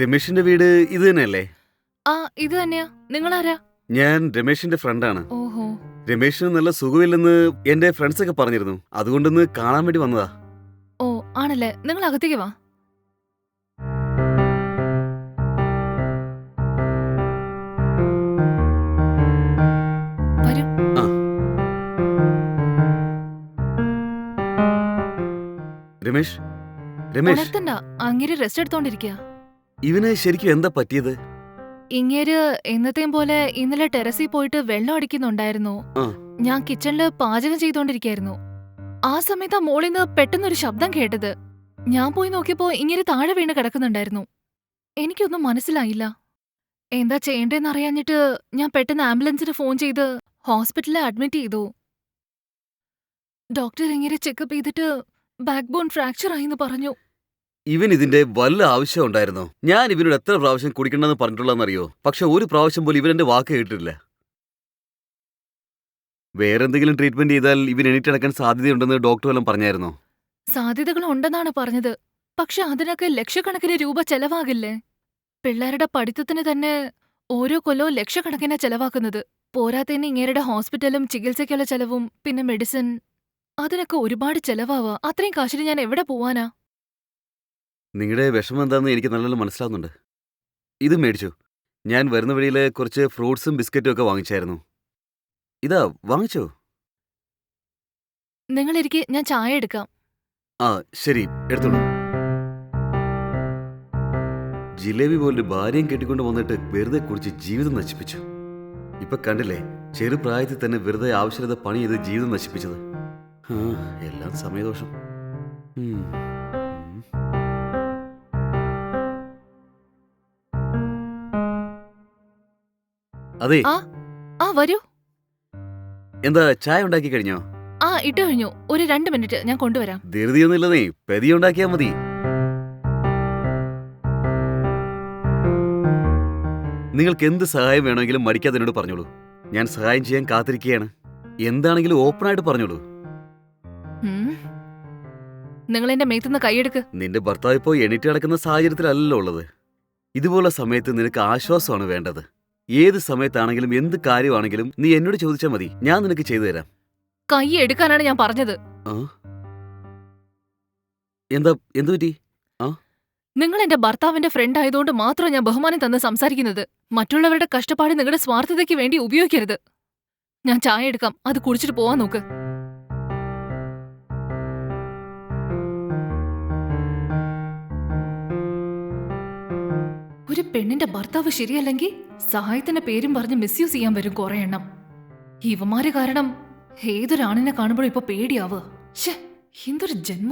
രമേഷിന്റെ വീട് ഇത് തന്നെയല്ലേ? ആ ഇത് തന്നെയാ. നിങ്ങൾ ആരാ ഞാൻ രമേഷിന്റെ ഫ്രണ്ടാണ്. ഓഹോ. രമേഷിന് നല്ല സുഖമില്ലെന്ന് എന്റെ ഫ്രണ്ട്സ് ഒക്കെ പറഞ്ഞിരുന്നു. അതുകൊണ്ടൊന്ന് കാണാൻ വേണ്ടി വന്നതാ. ഓ ആണല്ലേ. നിങ്ങൾ അകത്തേക്ക് വാ. വരൂ. രമേശ് ഉണർത്തണ്ട അങ്ങേര് റെസ്റ്റ് എടുത്തോണ്ടിരിക്കുക ഇവന് ശരിക്കും എന്താ പറ്റിയത്? ഇങ്ങേര് എന്നത്തെയും പോലെ ഇന്നലെ ടെറസിൽ പോയിട്ട് വെള്ളം അടിക്കുന്നുണ്ടായിരുന്നു. ആ. ഞാൻ കിച്ചണിൽ പാചകം ചെയ്തോണ്ടിരിക്കായിരുന്നു. ആ സമയത്ത് ആ മോളിന്ന് പെട്ടെന്നൊരു ശബ്ദം കേട്ടത്. ഞാൻ പോയി നോക്കിയപ്പോ ഇങ്ങനെ താഴെ വീണ് കിടക്കുന്നുണ്ടായിരുന്നു. എനിക്കൊന്നും മനസ്സിലായില്ല. എന്താ ചെയ്യണ്ടേന്ന് അറിയാഞ്ഞിട്ട് ഞാൻ പെട്ടെന്ന് ആംബുലൻസിന് ഫോൺ ചെയ്ത് ഹോസ്പിറ്റലിൽ അഡ്മിറ്റ് ചെയ്തു. ഡോക്ടർ ഇങ്ങനെ ചെക്കപ്പ് ചെയ്തിട്ട് ബാക്ക് ബോൺ ഫ്രാക്ചർ ആയിന്ന് പറഞ്ഞു. ഇവൻ ഇതിന്റെ വല്ല ആവശ്യം ഉണ്ടായിരുന്നോ? ഞാൻ ഇവനോട് എത്ര പ്രാവശ്യം കുടിക്കണമെന്ന് പറഞ്ഞിട്ടുള്ളതെന്നറിയോ? പക്ഷെ ഒരു പ്രാവശ്യം പോലും ഇവൻ എന്റെ വാക്ക് കേട്ടിട്ടില്ല. വേറെന്തെങ്കിലും ട്രീറ്റ്മെന്റ് ചെയ്താൽ ഇവൻ എണീറ്റടക്കാൻ സാധ്യതയുണ്ടെന്ന് ഡോക്ടർ വല്ലതും പറഞ്ഞായിരുന്നോ? സാധ്യതകൾ ഉണ്ടെന്നാണ് പറഞ്ഞത്. പക്ഷെ അതിനൊക്കെ ലക്ഷക്കണക്കിന് രൂപ ചെലവാകില്ലേ? പിള്ളേരുടെ പഠിത്തത്തിന് തന്നെ ഓരോ കൊല്ലവും ലക്ഷക്കണക്കിനാ ചെലവാക്കുന്നത്. പോരാത്തന്നെ ഇങ്ങേരുടെ ഹോസ്പിറ്റലും ചികിത്സയ്ക്കുള്ള ചെലവും പിന്നെ മെഡിസിൻ അതിനൊക്കെ ഒരുപാട് ചെലവാവാ. അത്രയും കാശിന് ഞാൻ എവിടെ പോവാനാ? നിങ്ങളുടെ വിഷമം എന്താണെന്ന് എനിക്ക് നല്ലോണം മനസ്സിലാവുന്നുണ്ട്. ഇത് മേടിച്ചു. ഞാൻ വരുന്ന വഴിയിൽ കുറച്ച് ഫ്രൂട്ട്സും ബിസ്ക്കറ്റും ഒക്കെ വാങ്ങിച്ചായിരുന്നു. ഇതാ വാങ്ങിച്ചോ? നിങ്ങൾ എനിക്ക് ഞാൻ ചായ എടുക്കാം. ആ ശരി എടുത്തോളൂ. ജിലേബി പോലൊരു ഭാര്യയും കെട്ടിക്കൊണ്ട് വന്നിട്ട് വെറുതെ കുറിച്ച് ജീവിതം നശിപ്പിച്ചു. ഇപ്പൊ കണ്ടില്ലേ ചെറുപ്രായത്തിൽ തന്നെ വെറുതെ ആവശ്യമില്ലാതെ പണി ചെയ്ത് ജീവിതം നശിപ്പിച്ചത്. എല്ലാം സമയദോഷം. അതെ. ആ വരൂ. എന്താ ചായ ഉണ്ടാക്കി കഴിഞ്ഞോ? ആ ഇട്ട് കഴിഞ്ഞു. ഒരു രണ്ട് മിനിറ്റ് ഞാൻ കൊണ്ടുവരാം. ധൃതിയൊന്നുമില്ലെന്നേ പെതിയുണ്ടാക്കിയാ മതി. നിങ്ങൾക്ക് എന്ത് സഹായം വേണമെങ്കിലും മടിക്കാതെ എന്നോട് പറഞ്ഞോളൂ. ഞാൻ സഹായം ചെയ്യാൻ കാത്തിരിക്കുകയാണ്. എന്താണെങ്കിലും ഓപ്പണായിട്ട് പറഞ്ഞോളൂ. ഉം. നിങ്ങൾ എന്റെ മേത്തുനിന്ന് കൈയെടുക്ക്. നിന്റെ ഭർത്താവ് ഇപ്പോൾ എണീറ്റ് കിടക്കുന്ന സാഹചര്യത്തിലല്ലോ ഉള്ളത്. ഇതുപോലെ സമയത്ത് നിനക്ക് ആശ്വാസമാണ് വേണ്ടത്. ഏത് സമയത്താണെങ്കിലും എന്ത് കാര്യമാണെങ്കിലും നീ എന്നോട് ചോദിച്ചാൽ മതി. ഞാൻ നിനക്ക് ചെയ്തു തരാം. കൈ എടുക്കാനാണ് ഞാൻ പറഞ്ഞത്. ആ? എന്താ എന്ത് പറ്റി? നിങ്ങൾ എന്റെ ഭർത്താവിന്റെ ഫ്രണ്ട് ആയതുകൊണ്ട് മാത്രം ഞാൻ ബഹുമാനം തന്ന് സംസാരിക്കുന്നത്. മറ്റുള്ളവരുടെ കഷ്ടപ്പാട് നിങ്ങളുടെ സ്വാർത്ഥതയ്ക്ക് വേണ്ടി ഉപയോഗിക്കരുത്. ഞാൻ ചായ എടുക്കാം. അത് കുടിച്ചിട്ട് പോവാൻ നോക്ക്. ഒരു പെണ്ണിന്റെ ഭർത്താവ് ശരിയല്ലെങ്കിൽ സഹായത്തിന്റെ പേരും പറഞ്ഞ് മിസ്യൂസ് ചെയ്യാൻ വരും കുറെ എണ്ണം. ഇവന്മാര് കാരണം ഏതൊരാണിനെ കാണുമ്പോഴും ഇപ്പൊ പേടിയാവുക. എന്തൊരു ജന്മം